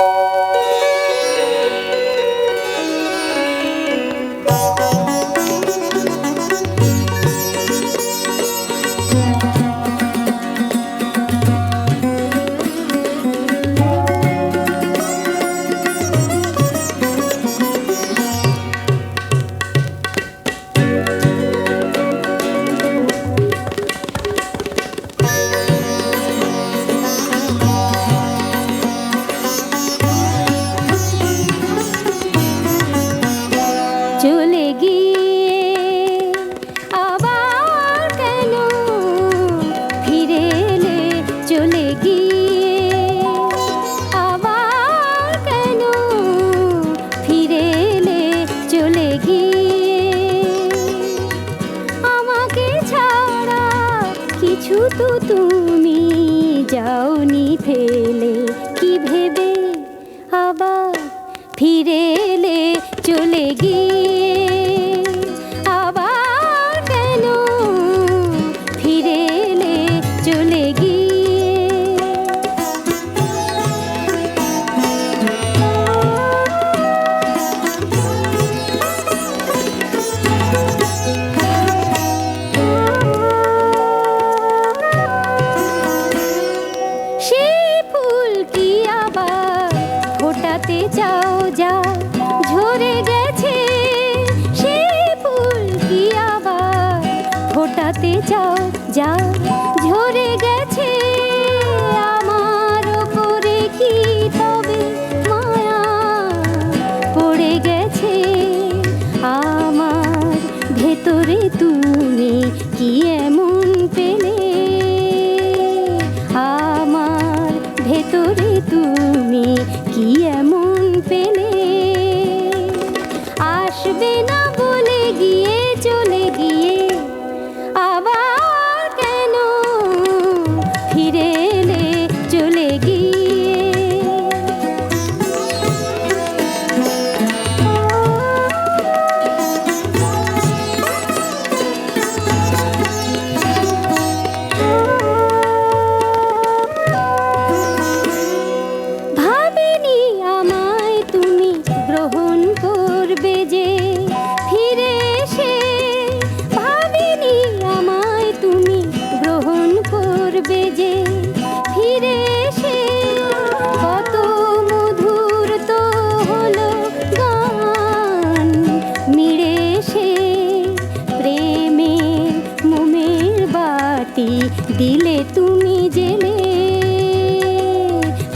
চলে তো তুমি যাওনি ফেলে কি ভেবে আবার ফিরেলে চলে গিয়ে? চাও যা ঝরে গেছে আবার? চাও যা ঝরে গেছে আমার ওপরে মায়া? পড়ে গেছে আমার ভেতরে তুমি কি এমন পেলে? আমার ভেতরে তুমি কি এমন আসবে না বলে গিয়ে চলে গিয়ে করবে ফিরে এসে কত মধুর তো হলো গান। মিড়ে এসে প্রেমের মোমের বাটি দিলে তুমি জেলে।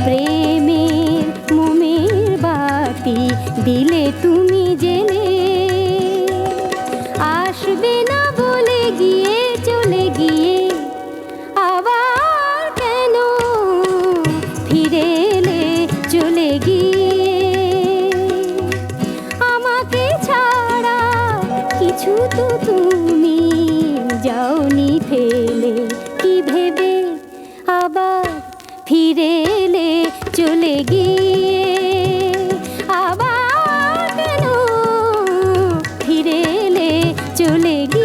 প্রেমের মোমের বাটি দিলে তুমি চলে গিয়ে আমাকে ছাড়া কিছু তো তুমি যাওনি ফেলে। কি ভেবে আবার ফিরে এলে চলে গিয়ে? আবার কেন ফিরে এলে চলে গিয়ে?